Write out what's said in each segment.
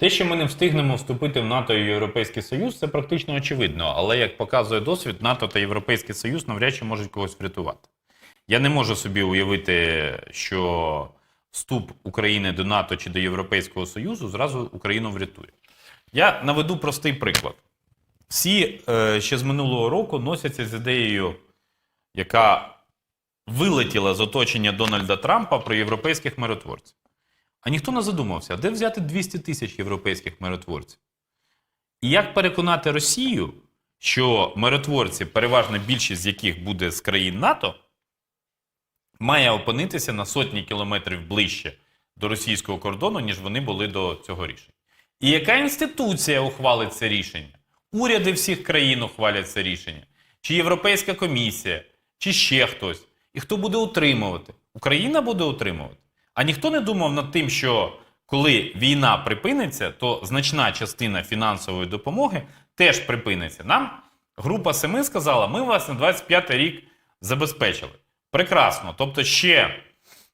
Те, що ми не встигнемо вступити в НАТО і Європейський Союз, це практично очевидно. Але як показує досвід, НАТО та Європейський Союз навряд чи можуть когось врятувати. Я не можу собі уявити, що вступ України до НАТО чи до Європейського Союзу зразу Україну врятує. Я наведу простий приклад. Всі е, ще з минулого року носяться з ідеєю, яка вилетіла з оточення Дональда Трампа про європейських миротворців. А ніхто не задумався, де взяти 200 тисяч європейських миротворців? І як переконати Росію, що миротворці, переважна більшість з яких буде з країн НАТО, має опинитися на сотні кілометрів ближче до російського кордону, ніж вони були до цього рішення? І яка інституція ухвалить це рішення? Уряди всіх країн ухвалять це рішення? Чи Європейська комісія, чи ще хтось? І хто буде утримувати? Україна буде утримувати. А ніхто не думав над тим, що коли війна припиниться, то значна частина фінансової допомоги теж припиниться. Нам група семи сказала: ми вас на 25 рік забезпечили. Прекрасно. Тобто ще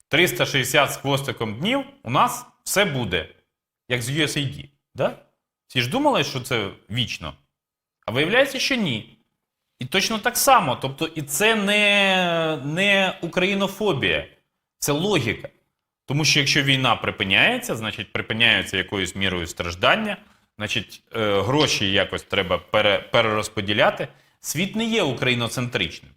360 з хвостиком днів у нас все буде, як з USAID. Да? Всі ж думали, що це вічно. А виявляється, що ні. І точно так само. Тобто, і це не, не українофобія, це логіка. Тому що якщо війна припиняється, значить припиняються якоюсь мірою страждання, значить е, гроші якось треба пере, перерозподіляти. Світ не є україноцентричним.